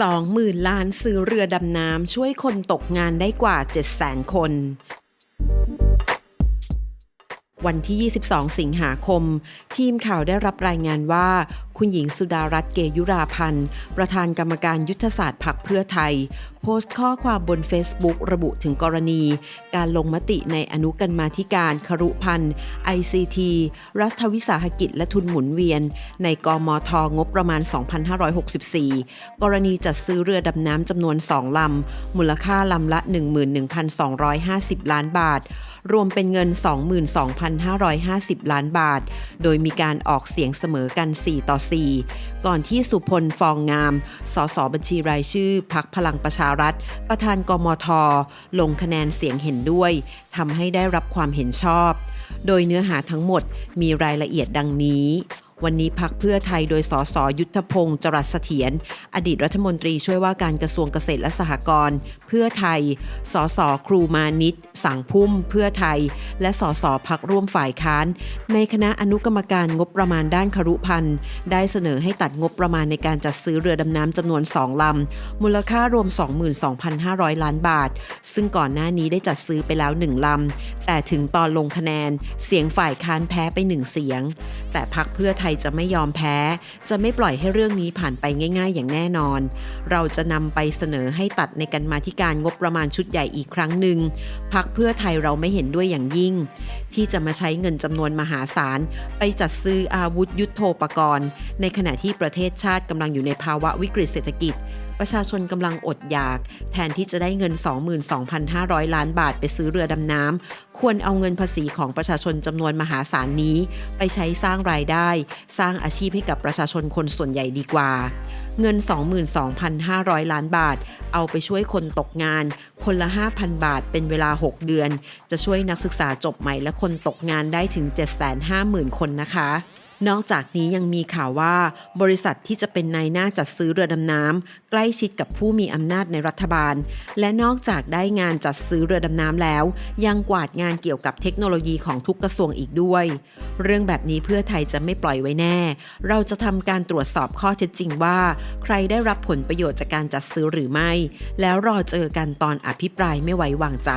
20,000 ล้านซื้อเรือดำน้ำช่วยคนตกงานได้กว่า 700,000 คน วันที่ 22 สิงหาคม ทีมข่าวได้รับรายงานว่า คุณหญิงสุดารัตน์เกยุราพันธ์ ประธานกรรมการยุทธศาสตร์พักเพื่อไทย โพสต์ข้อความบน Facebook ระบุถึงกรณี การลงมติในอนุกรรมาธิการครุพันธ์ ICT รัฐวิสาหกิจและทุนหมุนเวียน ในกมทงบประมาณ 2,564 กรณีจัดซื้อเรือดำน้ำจำนวน 2 ลำ มูลค่าลำละ 11,250 ล้านบาท รวมเป็นเงิน 22,550 ล้านบาท โดยมีการออกเสียงเสมอกัน 4 ต่อ4 ก่อนที่สุพลฟองงาม สสบัญชีรายชื่อพักพลังประชารัฐ ประธานกมท ลงคะแนนเสียงเห็นด้วยทำให้ได้รับความเห็นชอบ โดยเนื้อหาทั้งหมดมีรายละเอียดดังนี้ วันนี้พักเพื่อไทยโดยสสยุทธพงศ์จรัสเสถียรอดีตรัฐมนตรีช่วยว่าการกระทรวงเกษตรและสหกรณ์เพื่อไทย สสครูมานิตสังพุ่ม เพื่อไทย และสสพักร่วมฝ่ายค้าน ในคณะอนุกรรมการงบประมาณด้านครุพันธ์ได้เสนอให้ตัดงบประมาณในการจัดซื้อเรือดำน้ำจำนวน 2 ลำ มูลค่ารวม 22,500 ล้านบาท ซึ่งก่อนหน้านี้ได้จัดซื้อไปแล้ว 1 ลำ แต่ถึงตอนลงคะแนนเสียงฝ่ายค้านแพ้ไป 1 เสียง แต่พักเพื่อไทยจะไม่ยอมแพ้ จะไม่ปล่อยให้เรื่องนี้ผ่านไปง่าย ๆ อย่างแน่นอน เราจะนำไปเสนอให้ตัดในกันมาธิการงบประมาณชุดใหญ่อีกครั้งหนึ่งพักเพื่อไทยเราไม่เห็นด้วยอย่างยิ่ง ที่จะมาใช้เงินจำนวนมหาศาล ไปจัดซื้ออาวุธยุโทโธปกรณ์ ในขณะที่ประเทศชาติกำลังอยู่ในภาวะวิกฤตเศรษฐกิจ ประชาชนกำลังอดอยาก แทนที่จะได้เงิน 22,500 ล้านบาทไปซื้อเรือดำน้ำควรเอาเงินภาษีของประชาชนจำนวนมหาศาลนี้ ไปใช้สร้างรายได้ สร้างอาชีพให้กับประชาชนคนส่วนใหญ่ดีกว่าเงิน 22,500 ล้านบาท เอาไปช่วยคนตกงาน คนละ 5,000 บาทเป็นเวลา 6 เดือน จะช่วยนักศึกษาจบใหม่และคนตกงานได้ถึง 750,000 คนนะคะ นอกจากนี้ยังมีข่าวว่าบริษัทที่จะเป็นนายหน้าจัดซื้อเรือดำน้ำใกล้ชิดกับผู้มีอำนาจในรัฐบาล และนอกจากได้งานจัดซื้อเรือดำน้ำแล้ว ยังกวาดงานเกี่ยวกับเทคโนโลยีของทุกกระทรวงอีกด้วย เรื่องแบบนี้เพื่อไทยจะไม่ปล่อยไว้แน่ เราจะทำการตรวจสอบข้อเท็จจริงว่า ใครได้รับผลประโยชน์จากการจัดซื้อหรือไม่ แล้วรอเจอกันตอนอภิปรายไม่ไว้วางใจ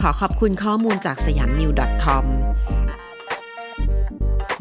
ขอขอบคุณข้อมูลจากสยามนิว .com